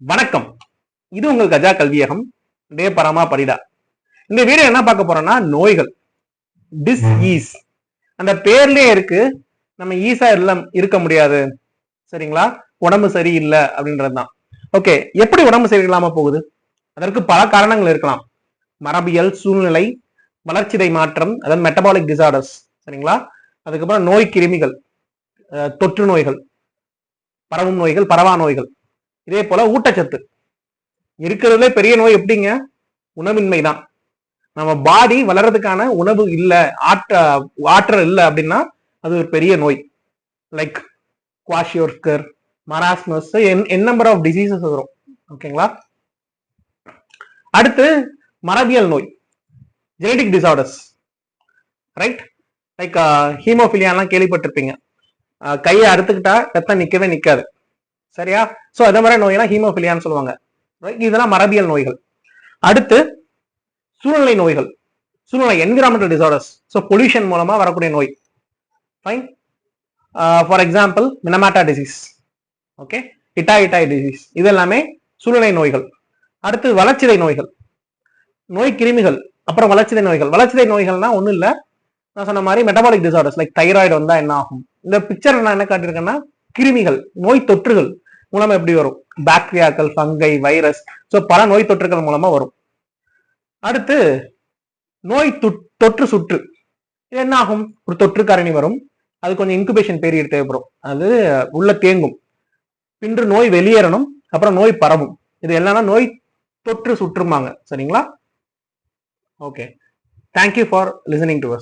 வணக்கம். இது உங்கள் கஜா கல்வியகம் டே பரமா பரிடா. இந்த வீடியோ என்ன பார்க்க போறோம்னா நோய்கள். டிஸ் ஈஸ் அந்த பேர்லயே இருக்கு. நம்ம ஈஸா இல்ல இருக்க முடியாது. சரிங்களா? உடம்பு சரியில்லை அப்படின்றது தான் ஓகே எப்படி உடம்பு சரியில்லாம போகுது? அதற்கு பல காரணங்கள் இருக்கலாம். மரபியல் சூழ்நிலை வளர்ச்சிதை மாற்றம் அதாவது மெட்டபாலிக் டிசார்டர்ஸ் சரிங்களா? அதுக்கப்புறம் நோய் கிருமிகள் தொற்று நோய்கள் பரவும் நோய்கள் பரவா நோய்கள். இதே போல ஊட்டச்சத்து. இருக்கிறதுலே பெரிய நோய் எப்படிங்க? உணவின்மை தான் நம்ம பாடி வளர்றதுக்கான உணவு இல்லை ஆற்ற ஆற்றல் இல்லை அப்படின்னா அது ஒரு பெரிய நோய். Like kwashiorkor marasmus n number of diseases வரும். ஓகேங்களா அடுத்து மரபியல் நோய். ஜெனடிக் டிசார்டர்ஸ் ரைட் லைக் ஹீமோஃபிலியாலாம் கேள்விப்பட்டிருப்பீங்க. கையை அறுத்துக்கிட்டா ரத்தம் நிற்கவே நிற்காது சரியா? சோ அதே மாதிரி நோயெல்லாம் ஹீமோஃபிலியான்னு சொல்லுவாங்க. இதெல்லாம் மரபியல் நோய்கள். அடுத்து சூழ்நிலை நோய்கள். சூழ்நிலை என்விரான்மெண்டல் டிசார்டர்ஸ் ஸோ பொல்யூஷன் மூலமா வரக்கூடிய நோய். Fine for example minamata disease okay itai itai disease இது எல்லாமே சூழ்நிலை நோய்கள். அடுத்து வளர்ச்சிதை நோய்கள். நோய் கிருமிகள். அப்புறம் வளர்ச்சிதை நோய்கள். வளர்ச்சிதை நோய்கள்னா ஒன்றும் இல்லை. நான் சொன்ன மாதிரி மெட்டபாலிக் டிசார்டர்ஸ் லைக் தைராய்டு வந்தால் என்ன ஆகும்? இந்த பிக்சர் நான் என்ன காட்டியிருக்கேன்னா கிருமிகள் நோய் தொற்றுகள் மூலமா எப்படி வரும்? பாக்டீரியாக்கள் ஃபங்கை வைரஸ் ஸோ பல நோய் தொற்றுகள் மூலமா வரும். அடுத்து நோய் தொற்று சுற்று. இது என்ன ஆகும்? ஒரு தொற்று காரணி வரும். அது கொஞ்சம் இன்குபேஷன் பீரியட் தேவைப்படும். அது உள்ள தேங்கும். பின்று நோய் வெளியேறணும். அப்புறம் நோய் பரவும். இது என்னன்னா நோய் தொற்று சுற்றுமாங்க சரிங்களா? Okay thank you for listening to us